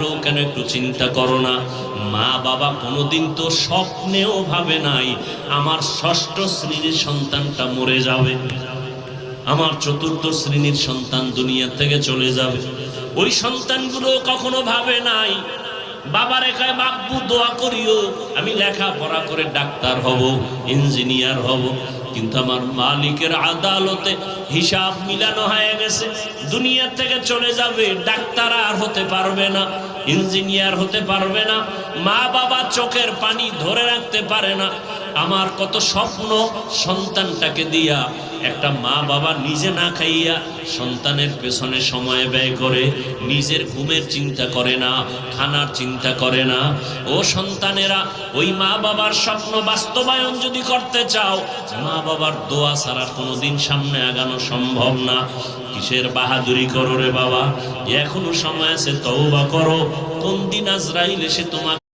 কেন একটু চিন্তা করো না। মা বাবা কোনোদিন তো স্বপ্নেও ভাবে নাই, আমার ষষ্ঠ শ্রেণির সন্তানটা মরে যাবে। আমার চতুর্থ শ্রেণির সন্তান দুনিয়া থেকে চলে যাবে। ওই সন্তানগুলো কখনো ভাবে নাই বাবার একাই বাপু দোয়া করিও, আমি লেখা পড়া করে ডাক্তার হব, ইঞ্জিনিয়ার হব। কিন্তু আমার মালিকের আদালতে হিসাব মিলানো হয়ে গেছে। দুনিয়া থেকে চলে যাবে, ডাক্তার আর হতে পারবে না, ইঞ্জিনিয়ার হতে পারবে না মা বাবা চোখের পানি ধরে রাখতে পারে না আমার কত স্বপ্ন সন্তানটাকে দিয়া একটা মা বাবা নিজে না খাইয়া সন্তানের পেছনে সময় ব্যয় করে, নিজের ঘুমের চিন্তা করে না, খানার চিন্তা করে না। ও সন্তানেরা, ওই মা বাবার স্বপ্ন বাস্তবায়ন যদি করতে চাও, মা বাবার দোয়া ছাড়া কোনোদিন সামনে আগানো সম্ভব না। কিসের বাহাদুরি করো রে বাবা? এখনও সময় আছে, তওবা করো। কোন দিন আজরাইল এসে তোমাকে